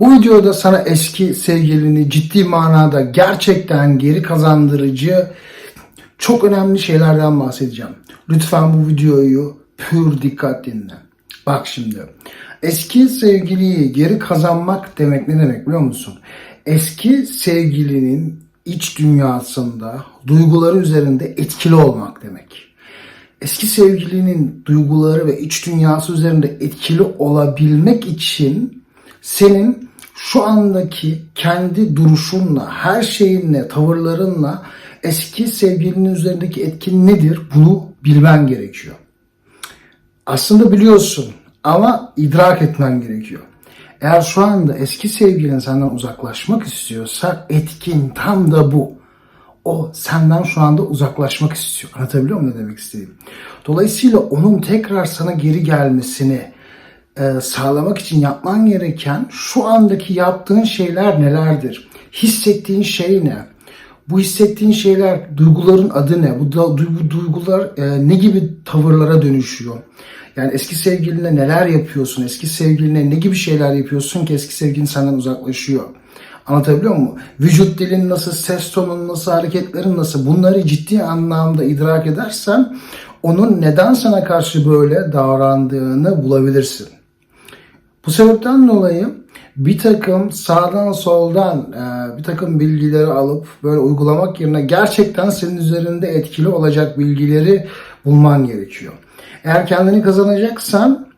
Bu videoda sana eski sevgilini ciddi manada gerçekten geri kazandırıcı çok önemli şeylerden bahsedeceğim. Lütfen bu videoyu pür dikkat dinle. Bak şimdi eski sevgiliyi geri kazanmak demek ne demek biliyor musun? Eski sevgilinin iç dünyasında duyguları üzerinde etkili olmak demek eski sevgilinin duyguları ve iç dünyası üzerinde etkili olabilmek için senin şu andaki kendi duruşunla, her şeyinle, tavırlarınla eski sevgilinin üzerindeki etkin nedir bunu bilmen gerekiyor. Aslında biliyorsun ama idrak etmen gerekiyor. Eğer şu anda eski sevgilin senden uzaklaşmak istiyorsa etkin tam da bu o senden şu anda uzaklaşmak istiyor. Anlatabiliyor muyum ne demek istediğim? Dolayısıyla onun tekrar sana geri gelmesini e, sağlamak için yapman gereken şu andaki yaptığın şeyler nelerdir? Hissettiğin şey ne? Bu hissettiğin şeyler, duyguların adı ne? Bu, da, duygular e, ne gibi tavırlara dönüşüyor? Yani eski sevgiline neler yapıyorsun? Eski sevgiline ne gibi şeyler yapıyorsun ki eski sevgilin senden uzaklaşıyor? Anlatabiliyor muyum? Vücut dilin nasıl, ses tonun nasıl, hareketlerin nasıl bunları ciddi anlamda idrak edersen onun neden sana karşı böyle davrandığını bulabilirsin. Bu sebepten dolayı bir takım sağdan soldan e, bir takım bilgileri alıp böyle uygulamak yerine gerçekten senin üzerinde etkili olacak bilgileri bulman gerekiyor. Eğer kendini kazanacaksan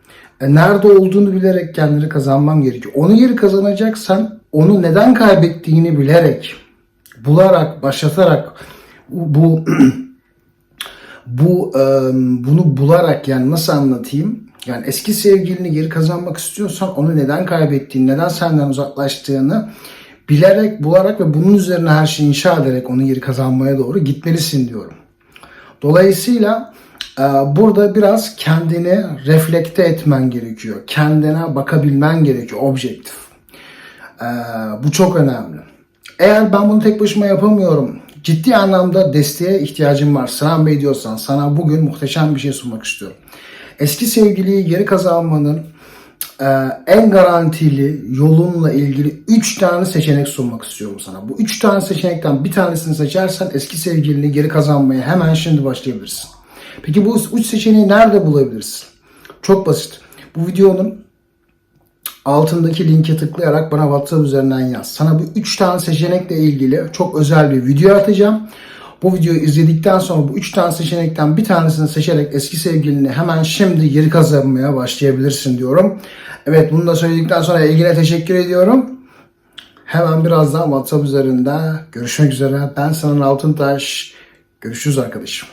e, nerede olduğunu bilerek kendini kazanman gerekiyor. Onu geri kazanacaksan onu neden kaybettiğini bilerek, bularak, başlatarak bu bu e, bunu bularak yani nasıl anlatayım? Yani eski sevgilini geri kazanmak istiyorsan onu neden kaybettiğini, neden senden uzaklaştığını bilerek, bularak ve bunun üzerine her şeyi inşa ederek onu geri kazanmaya doğru gitmelisin diyorum. Dolayısıyla e, burada biraz kendini reflekte etmen gerekiyor. Kendine bakabilmen gerekiyor, objektif. E, bu çok önemli. Eğer ben bunu tek başıma yapamıyorum, ciddi anlamda desteğe ihtiyacım var. Sıran Bey diyorsan sana bugün muhteşem bir şey sunmak istiyorum. Eski sevgiliyi geri kazanmanın e, en garantili yolunla ilgili 3 tane seçenek sunmak istiyorum sana. Bu 3 tane seçenekten bir tanesini seçersen eski sevgilini geri kazanmaya hemen şimdi başlayabilirsin. Peki bu 3 seçeneği nerede bulabilirsin? Çok basit. Bu videonun altındaki linke tıklayarak bana WhatsApp üzerinden yaz. Sana bu 3 tane seçenekle ilgili çok özel bir video atacağım. Bu videoyu izledikten sonra bu 3 tane seçenekten bir tanesini seçerek eski sevgilini hemen şimdi geri kazanmaya başlayabilirsin diyorum. Evet bunu da söyledikten sonra ilgine teşekkür ediyorum. Hemen birazdan WhatsApp üzerinde görüşmek üzere. Ben Sanan Altıntaş. Görüşürüz arkadaşım.